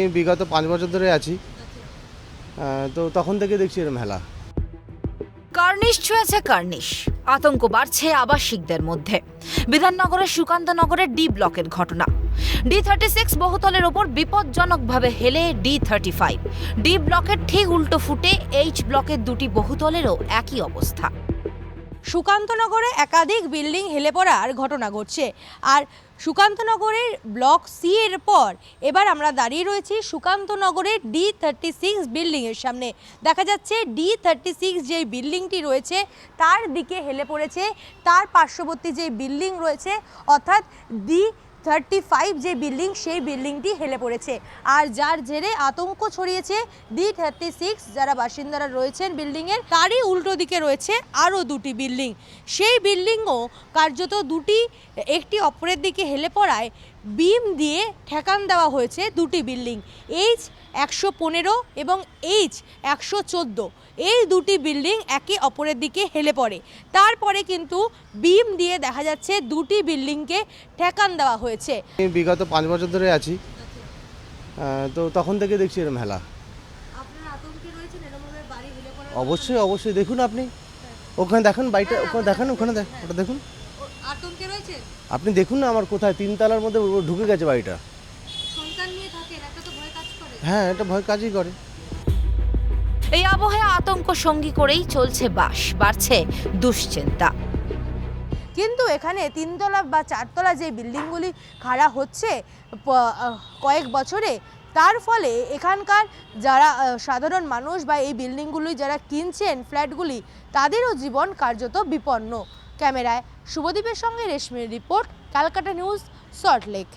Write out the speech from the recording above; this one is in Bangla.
আমি বিগত পাঁচ বছর ধরে আছি। তো তখন থেকে দেখছি এরকম মেলা কার্নিশ ছুঁয়েছে কার্নিশ। আতঙ্ক বাড়ছে আবাসিকদের মধ্যে। বিধাননগরের সুকান্তনগরের ডি ব্লকের ঘটনা। ডি থার্টি সিক্স বহুতলের ওপর বিপজ্জনকভাবে হেলে ডি থার্টি ফাইভ। ডি ব্লকের ঠিক উল্টো ফুটে এইচ ব্লকের দুটি বহুতলেরও একই অবস্থা। সুকান্তনগরে একাধিক বিল্ডিং হেলে পড়ার ঘটনা ঘটছে। আর সুকান্তনগরের ব্লক সি এর পর এবার আমরা দাঁড়িয়ে রয়েছি সুকান্তনগরের ডি থার্টি সিক্স বিল্ডিংয়ের সামনে। দেখা যাচ্ছে ডি থার্টি সিক্স যে বিল্ডিংটি রয়েছে, তার দিকে হেলে পড়েছে। তার পার্শ্ববর্তী যে বিল্ডিং রয়েছে, অর্থাৎ ডি থার্টি ফাইভ যে বিল্ডিং সেই বিল্ডিংটি হেলে পড়েছে। আর যার জেরে আতঙ্ক ছড়িয়েছে ডি থার্টি সিক্স যারা বাসিন্দারা রয়েছেন বিল্ডিংয়ের তারই উল্টো দিকে রয়েছে আরও দুটি বিল্ডিং সেই বিল্ডিংও কার্যত দুটি, একটি অপরের দিকে হেলে পড়ায়। বিম দিয়ে ঠেকান দেওয়া হয়েছে দুটি বিল্ডিং এইচ একশো পনেরো এবং এইচ একশো চোদ্দ। এই দুটি বিল্ডিং একে অপরের দিকে হেলে পড়ে। তারপরে কিন্তু বিম দিয়ে দেখা যাচ্ছে দুটি বিল্ডিংকে ঠেকান দেওয়া হয়েছে। আমি বিগত পাঁচ বছর ধরে আছি। আহ, তো তখন থেকে দেখছি এরকম হেলা। অবশ্যই অবশ্যই। দেখুন আপনি। ওখানে দেখুন বাড়িটা ওখানে দেখেন ওখানে দেখ ওটা দেখুন। রয়েছে? আপনি দেখুন না আমার কোথায় তিনতলার মধ্যে ঢুকে গেছে বাড়িটা। সন্তান নিয়ে থাকেন একটা তো ভয় কাজ করে। হ্যাঁ এটা ভয় কাজই করে। এই আবহে আতঙ্ক সঙ্গী করেই চলছে বাস বাড়ছে দুশ্চিন্তা। কিন্তু এখানে তিনতলা বা চারতলা যে বিল্ডিংগুলি খাড়া হচ্ছে কয়েক বছরে তার ফলে এখানকার যারা সাধারণ মানুষ বা এই বিল্ডিংগুলি যারা কিনছেন ফ্ল্যাটগুলি তাদেরও জীবন কার্যত বিপন্ন। ক্যামেরায় শুভদীপের সঙ্গে রেশমির রিপোর্ট ক্যালকাটা নিউজ সল্টলেক